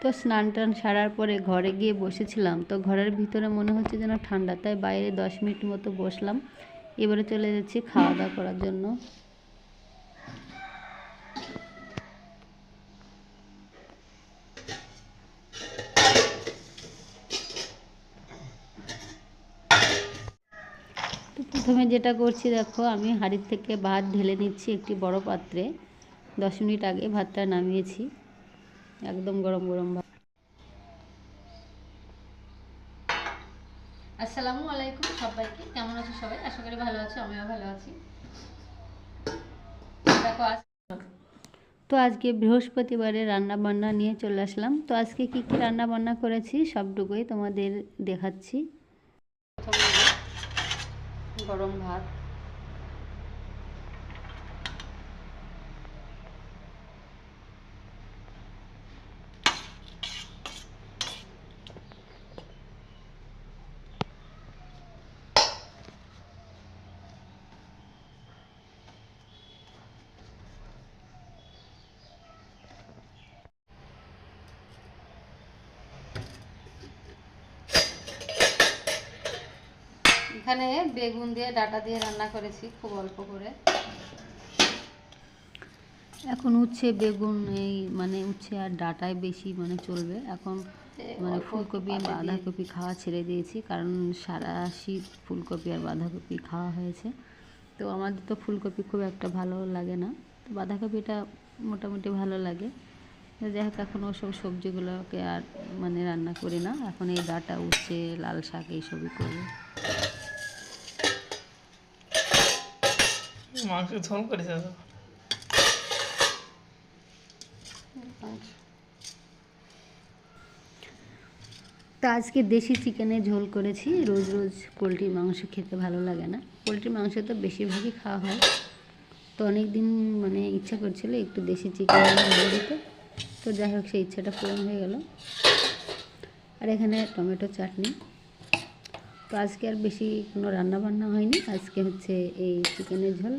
তো স্নান টান সারার পরে ঘরে গিয়ে বসেছিলাম। তো ঘরের ভিতরে মনে হচ্ছে যেন ঠান্ডা, তাই বাইরে দশ মিনিট মতো বসলাম। এবারে চলে যাচ্ছি খাওয়া দাওয়া করার জন্য। প্রথমে যেটা করছি, দেখো, আমি হাঁড়ির থেকে ভাত ঢেলে নিচ্ছি একটি বড় পাত্রে। দশ মিনিট আগে ভাতটা নামিয়েছি। একদম গরম গরম ভাত। আসসালামু আলাইকুম সবাইকে। কেমন আছো সবাই? আশা করি ভালো আছো আমিও ভালো আছি। দেখো আজ তো আজকে বৃহস্পতিবারে রান্না বান্না নিয়ে চলে আসলাম। তো আজকে কি কি রান্না বান্না করেছি সবটুকুই তোমাদের দেখাচ্ছি। গরম ভাত এখানে বেগুন দিয়ে ডাটা দিয়ে রান্না করেছি খুব অল্প করে। এখন উচ্ছে বেগুন এই মানে উচ্ছে আর ডাটায় বেশি মানে চলবে। এখন মানে ফুলকপি বাঁধাকপি খাওয়া ছেড়ে দিয়েছি কারণ সারা শীত ফুলকপি আর বাঁধাকপি খাওয়া হয়েছে। তো আমাদের তো ফুলকপি খুব একটা ভালো লাগে না। তো বাঁধাকপিটা মোটামুটি ভালো লাগে। যাই হোক এখন ওসব সবজিগুলোকে আর মানে রান্না করি না। এখন এই ডাটা উচ্ছে লাল শাক এইসবই করব মাংস ঝোল করেছে তো তো আজকে দেশি চিকেনের ঝোল করেছি। রোজ রোজ পোলট্রির মাংস খেতে ভালো লাগে না। পোলট্রির মাংস তো বেশিরভাগই খাওয়া হয়। তো অনেক দিন মানে ইচ্ছা করছিল একটু দেশি চিকেন ভেজে দিতে। তো যাই হোক, সেই ইচ্ছাটা পূরণ হয়ে গেল। আর এখানে টমেটো চাটনি। তো আজকে আর বেশি কোনো রান্না বান্না হয়নি। আজকে হচ্ছে এই চিকেনের ঝোল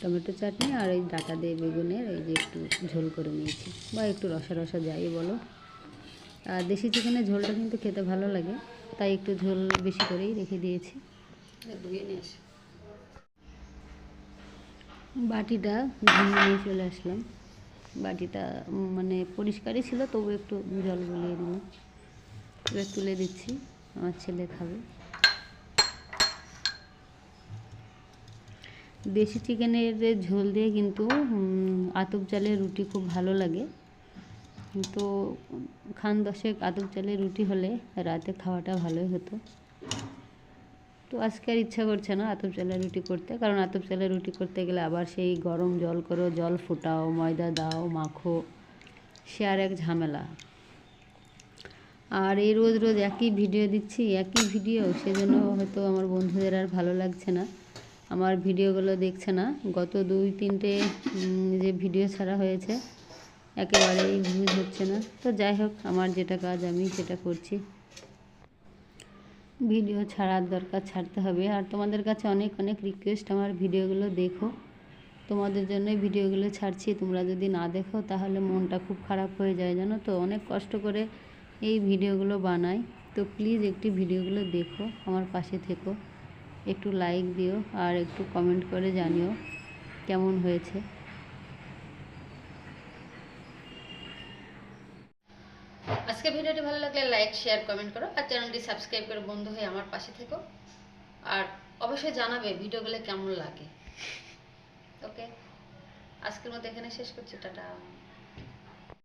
টমেটো চাটনি আর এই ডাটা দিয়ে বেগুনের এই যে একটু ঝোল করে নিয়েছি। বা একটু রসা রসা যাই বলো। আর দেশি চিকেনের ঝোলটা কিন্তু খেতে ভালো লাগে তাই একটু ঝোল বেশি করেই রেখে দিয়েছি। বাটিটা নিয়ে চলে আসলাম। বাটিটা মানে পরিষ্কারই ছিল তবু একটু জল গলিয়ে এবার তুলে দিচ্ছি আমার ছেলে খাবে। দেশি চিকেনের ঝোল দিয়ে কিন্তু আতপ চালের রুটি খুব ভালো লাগে। তো খান দশেক আতপ চালের রুটি হলে রাতে খাওয়াটা ভালোই হতো। তো আজকে আর ইচ্ছা করছে না আতপ চালের রুটি করতে, কারণ আতপ চালের রুটি করতে গেলে আবার সেই গরম জল করো, জল ফুটাও, ময়দা দাও, মাখো, সে আর এক ঝামেলা। আর এই রোজ রোজ একই ভিডিও দিচ্ছি, একই ভিডিও, সেজন্য হয়তো আমার বন্ধুদের আর ভালো লাগছে না। আমার ভিডিওগুলো দেখছে না। গত দুই, তিনটে যে ভিডিও ছাড়া হয়েছে, একেবারেই ভিউজ হচ্ছে না। তো যাই হোক, আমার যেটা কাজ, আমি সেটা করছি। ভিডিও ছাড়ার দরকার ছাড়তে হবে। আর তোমাদের কাছে অনেক অনেক রিকোয়েস্ট আমার ভিডিওগুলো দেখো। তোমাদের জন্যই ভিডিওগুলো ছাড়ছি। তোমরা যদি না দেখো, তাহলে মনটা খুব খারাপ হয়ে যায়, জানো তো? অনেক কষ্ট করে এই ভিডিওগুলো বানাই। তো প্লিজ একটি ভিডিওগুলো দেখো, আমার পাশে থেকো। একটু লাইক দিও আর একটু কমেন্ট করে জানিও কেমন হয়েছে। আজকে ভিডিওটি ভালো লাগলে লাইক শেয়ার কমেন্ট করো আর চ্যানেলটি সাবস্ক্রাইব করে বন্ধু হয়ে আমার পাশে থেকো। আর অবশ্যই জানাবে ভিডিওগুলো কেমন লাগে। ওকে আজকের মতো এখানে শেষ করছি, টাটা।